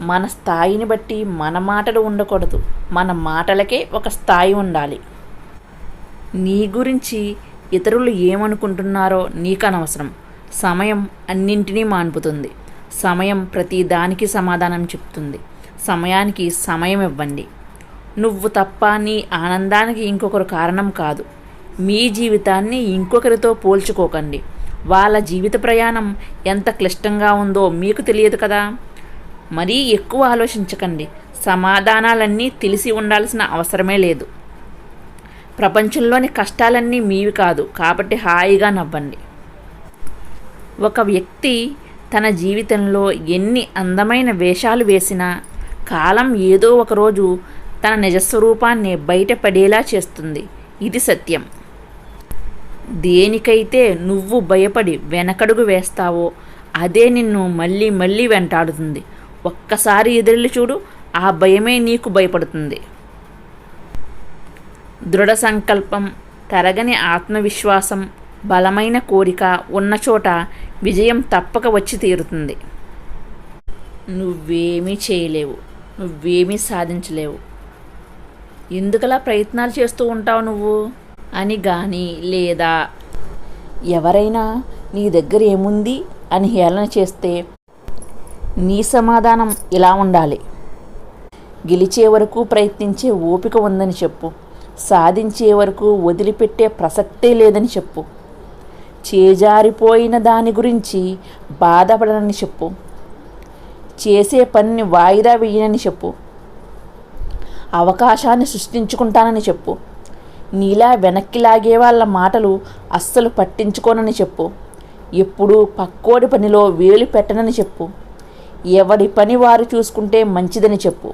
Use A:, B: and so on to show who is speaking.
A: మన స్థాయిని బట్టి మన మాటలు ఉండకూడదు. మన మాటలకే ఒక స్థాయి ఉండాలి. నీ గురించి ఇతరులు ఏమనుకుంటున్నారో నీకు అనవసరం సమయం అన్నింటినీ మాన్పుతుంది. సమయం ప్రతి దానికి సమాధానం చెప్తుంది. సమయానికి సమయం ఇవ్వండి. నువ్వు తప్ప నీ ఆనందానికి ఇంకొకరు కారణం కాదు. మీ జీవితాన్ని ఇంకొకరితో పోల్చుకోకండి. వాళ్ళ జీవిత ప్రయాణం ఎంత క్లిష్టంగా ఉందో మీకు తెలియదు కదా? మరీ ఎక్కువ ఆలోచించకండి. సమాధానాలన్నీ తెలిసి ఉండాల్సిన అవసరమే లేదు. ప్రపంచంలోని కష్టాలన్నీ మీవి కాదు కాబట్టి హాయిగా నవ్వండి. ఒక వ్యక్తి తన జీవితంలో ఎన్ని అందమైన వేషాలు వేసినా కాలం ఏదో ఒకరోజు తన నిజస్వరూపాన్ని బయటపడేలా చేస్తుంది. ఇది సత్యం. దేనికైతే నువ్వు భయపడి వెనకడుగు వేస్తావో అదే నిన్ను మళ్ళీ మళ్ళీ వెంటాడుతుంది. ఒక్కసారి ఎదురెళ్ళి చూడు ఆ భయమే నీకు భయపడుతుంది. దృఢ సంకల్పం తరగని ఆత్మవిశ్వాసం బలమైన కోరిక ఉన్న చోట విజయం తప్పక వచ్చి తీరుతుంది. నువ్వేమీ చేయలేవు నువ్వేమీ సాధించలేవు. ఎందుకలా ప్రయత్నాలు చేస్తూ ఉంటావు నువ్వు? అని కానీ లేదా? ఎవరైనా నీ దగ్గర ఏముంది అని హేళన చేస్తే నీ సమాధానం ఇలా ఉండాలి. గెలిచే వరకు ప్రయత్నించే ఓపిక ఉందని చెప్పు. సాధించే వరకు వదిలిపెట్టే ప్రసక్తే లేదని చెప్పు. చేజారిపోయిన దాని గురించి బాధపడనని చెప్పు. చేసే పనిని వాయిదా వేయనని చెప్పు. అవకాశాన్ని సృష్టించుకుంటానని చెప్పు. నీలా వెనక్కి లాగే వాళ్ళ మాటలు అస్సలు పట్టించుకోనని చెప్పు. ఎప్పుడూ పక్కోడి పనిలో వేలు పెట్టనని చెప్పు. ఎవడి పని వారు చూసుకుంటే మంచిదని చెప్పు.